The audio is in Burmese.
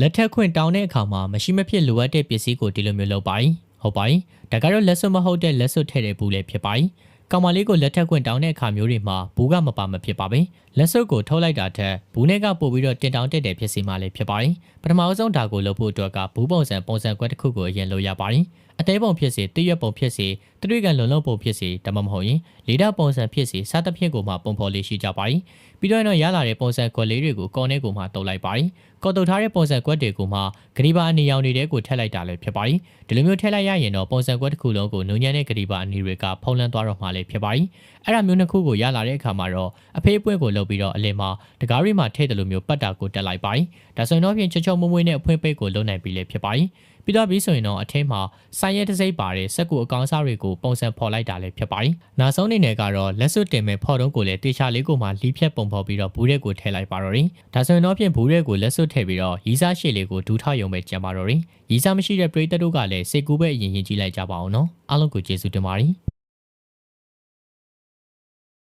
လက်ထက်ခွင့်တောင်းတဲ့အခါမှာမရှိမဖြစ်လိုအပ်တဲ့ပစ္စည်းကိုဒီလိုမျိုးလုပ်ပါဟုတ်ပါဒါကတော့လက်စွပ်မဟုတ်တဲ့လက်စွပ်ထည့်တဲ့ဘူးလည်းဖြစ်ပါကောင်မလေးကိုလက်ထက်ခွင့်တောင်းတဲ့အခါမျိုးတွေမှာဘူးကမပါမဖြစ်ပါပဲလက်စွပ်ကိုထုတ်လိုက်တာထက်ဘူးနဲ့ကပို့ပြီးတော့တင်တောင်းတက်တဲ့ဖြစ်စီမှလည်းဖြစ်ပါတယ်ပထမအဆုံးဒါကိုလုပ်ဖို့အတွက်ကဘူးပုံစံပုံစံကွက်တစ်ခုကိုအရင်လိုရပါတယ်အသေးပုံဖြစ်စီတရွက်ပုံဖြစ်စီတရွက်ကလုံလုံပုံဖြစ်စီဒါမှမဟုတ်ရင်လေဒါပုံစံဖြစ်စီစသဖြင့်ကိုမှပုံဖော်လေးရှိကြပါတယ် ပြီးတော့တော့ရလာတဲ့ပုံစံကွက်လေးတွေကိုကော်နဲ့ကိုမှတုပ်လိုက်ပါတယ်။ကော်တုပ်ထားတဲ့ပုံစံကွက်တွေကိုမှဂရီပါအနေရောင်နေတဲ့ကိုထည့်လိုက်တာလည်းဖြစ်ပါတယ်။ဒီလိုမျိုးထည့်လိုက်ရရင်တော့ပုံစံကွက်တစ်ခုလုံးကိုနုံညံ့တဲ့ဂရီပါအနေတွေကဖုံးလန်းသွားတော့မှလည်းဖြစ်ပါတယ်။အဲ့ဒါမျိုးနှစ်ခုကိုရလာတဲ့အခါမှာတော့အဖေးပွင့်ကိုလုပ်ပြီးတော့အလင်မှာတကားရီမှာထည့်တယ်လို့မျိုးပတ်တာကိုတက်လိုက်ပါတယ်။ဒါဆိုရင်တော့ဖြင့်ချောချောမွေ့မွေ့နဲ့အဖွင့်ပိတ်ကိုလုံနိုင်ပြီလည်းဖြစ်ပါတယ်။ပြီးတော့ပြီးဆိုရင်တော့အထင်းမှာဆိုင်ရဲတစ်စိမ့်ပါတဲ့စက်ကူအကောင်စားတွေကိုပုံစံဖော်လိုက်တာလည်းဖြစ်ပါ යි နောက်ဆုံးအနေနဲ့ကတော့လက်စွပ်တင်မဲ့ဖော်တုံးကိုလည်းတေချာလေးကိုမှလီးဖြတ်ပုံဖော်ပြီးတော့ဘူးတဲ့ကိုထည့်လိုက်ပါတော့တယ်ဒါဆိုရင်တော့ဖြင့်ဘူးတဲ့ကိုလက်စွပ်ထည့်ပြီးတော့ရီးစားရှည်လေးကိုဒူးထောက်ရုံပဲကြံပါတော့တယ်ရီးစားမရှိတဲ့ပရိသတ်တို့ကလည်းစိတ်ကူးပဲအရင်ရင်ကြည့်လိုက်ကြပါအောင်နော်အားလုံးကိုကျေးဇူးတင်ပါတယ်